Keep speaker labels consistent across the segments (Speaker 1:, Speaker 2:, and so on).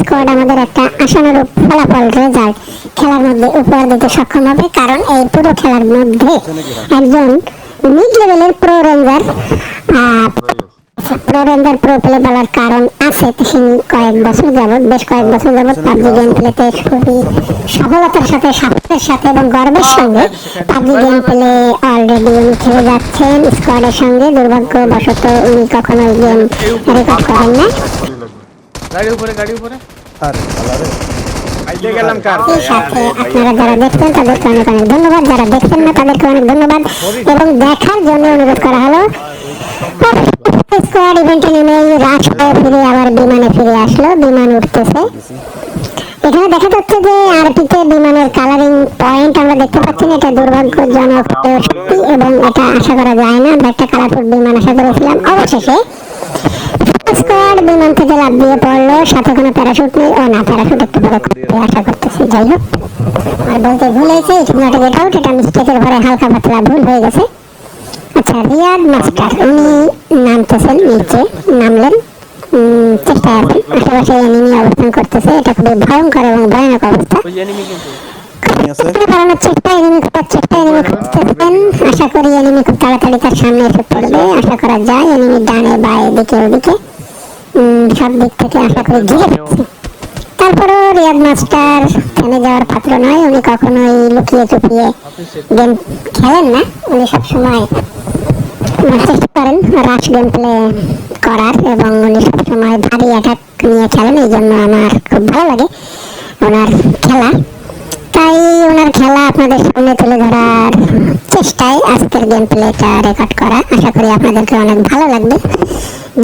Speaker 1: Squad আমাদের একটা আশানুরূপ ফলাফল রেজাল্ট খেলার মধ্যে উপহার সক্ষম হবে কারণ এই পুরো খেলার মধ্যে একজন মিড লেভেলের pro ranger pro pro play বলার কারণ আছে তিনি কয়েক বছর যাবৎ বেশ কয়েক বছর যাবৎ পাবজি গেম প্লেতে খুবই সফলতার সাথে সাফল্যের সাথে এবং গর্বের সঙ্গে পাবজি গেম প্লে অলরেডি উনি খেলে যাচ্ছেন স্কোয়াডের সঙ্গে। দুর্ভাগ্যবশত উনি কখনো গেম রেকর্ড করেন না
Speaker 2: গাড়ি উপরে গাড়ি উপরে।
Speaker 3: আরে শালারে
Speaker 2: গেলাম কার?
Speaker 1: সাথে আপনারা যারা দেখছেন তাদেরকে অনেক অনেক ধন্যবাদ। যারা দেখছেন না তাদেরকে অনেক ধন্যবাদ। এবং দেখার জন্য অনুরোধ করা হলো ইভেন্টে নেমে হয়ে ফিরে আবার বিমানে ফিরে আসলো, বিমান উঠতেছে। এখানে দেখা যাচ্ছে যে আরপিতে বিমানের কালারিং পয়েন্ট আমরা দেখতে পাচ্ছি না, এটা দুর্ভাগ্যজনক সত্যি এবং এটা আশা করা যায় না, আমরা একটা কালারফুল বিমান আশা করেছিলাম। অবশেষে স্কোয়াড বিমান থেকে লাভ দিয়ে পড়ল, সাথে কোনো প্যারাশুট নেই। ও না প্যারাশুট একটু করতে আশা করতেছি, যাই হোক। আর বলতে ভুল হয়েছে গেট আউট এটা হালকা পাতলা ভুল হয়ে গেছে। আচ্ছা রিয়াদ মাস্টার উনি নামতেছেন নিচে নামলেন। চেষ্টায় আছেন আশেপাশে এনিমি অবস্থান করতেছে এটা খুবই ভয়ঙ্কর এবং ভয়ানক অবস্থা। চেষ্টা এনিমি খোঁজার চেষ্টা এনিমি খুঁজতেছেন আশা করি এনিমি খুব তাড়াতাড়ি তার সামনে এসে পড়বে আশা করা যায় এনিমি ডানে বায়ে দিকে ওদিকে। সব দিক থেকে আশা করি ঘিরে ফেলছে। তারপরেও রিয়াদ মাস্টার থেমে যাওয়ার পাত্র নয় উনি কখনোই লুকিয়ে চুপিয়ে গেম খেলেন না উনি সবসময় চেষ্টা করেন রাশ গেম প্লে করার এবং উনি সবসময় ভারী অ্যাটাক নিয়ে খেলেন, এই জন্য আমার খুব ভালো লাগে ওনার খেলা। তাই ওনার খেলা আপনাদের সামনে তুলে ধরার চেষ্টায় আজকের গেম প্লেটা রেকর্ড করা। আশা করি আপনাদেরকে অনেক ভালো লাগবে।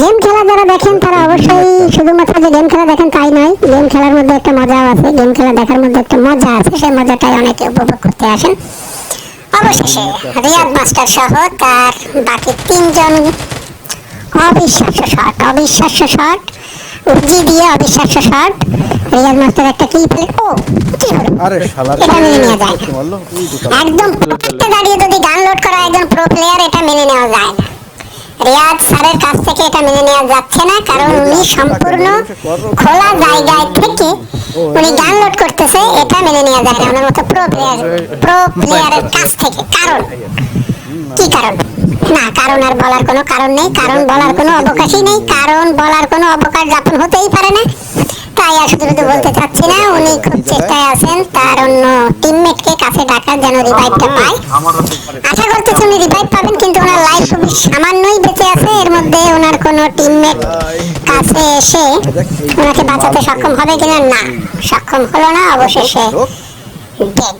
Speaker 1: গেম খেলা যারা দেখেন, তারা অবশ্যই শুধুমাত্র যে গেম খেলা দেখেন তাই নয় গেম খেলার মধ্যে একটা মজাও আছে গেম খেলা দেখার মধ্যে একটা মজা আছে, সেই মজাটাই অনেকে উপভোগ করতে আসেন। অবশেষে রিয়াদ মাস্টার সহ তার বাকি তিনজন অবিশ্বাস্য শট অবিশ্বাস্য শট উজি দিয়ে অবিশ্বাস্য শট। রিয়াদ মাস্টার একটা কি প্লে ও কি হলো?
Speaker 3: আরে
Speaker 1: এটা মেনে নেওয়া যায়। একদম প্রত্যেকটা দাঁড়িয়ে যদি ডাউনলোড করা একজন প্রো প্লেয়ার এটা মেনে নেওয়া যায় না। রিয়াদ স্যারের কাছ থেকে এটা মেনে নেওয়া যাচ্ছে না কারণ উনি সম্পূর্ণ খোলা জায়গায় থেকে উনি ডাউনলোড করতেছে, এটা মেনে নেওয়া যায় না, ওনার মতো প্রো প্লেয়ার প্রো প্লেয়ারের কাছ থেকে। কারণ? কি কারণ? না, কারণ আর বলার কোনো কারণ নেই, কারণ বলার কোনো অবকাশই নেই, কারণ বলার কোনো অবকাশ যাপন হতেই পারে না। তাই আর শুধু বলতে চাচ্ছি না, উনি খুব চেষ্টায় আছেন, তার অন্য টিমমেটকে কাছে ডাকার যেন রিভাইভটা পায়।
Speaker 4: পারে।
Speaker 1: আশা করতেছি উনি রিভাইভ পাবেন কিন্তু ওনার লাইফ খুবই সামান্যই বেঁচে আছে। এর মধ্যে ওনার কোনো টিমমেট কাছে এসে ওনাকে বাঁচাতে সক্ষম হবে কিনা না সক্ষম হলো না অবশেষে ডেড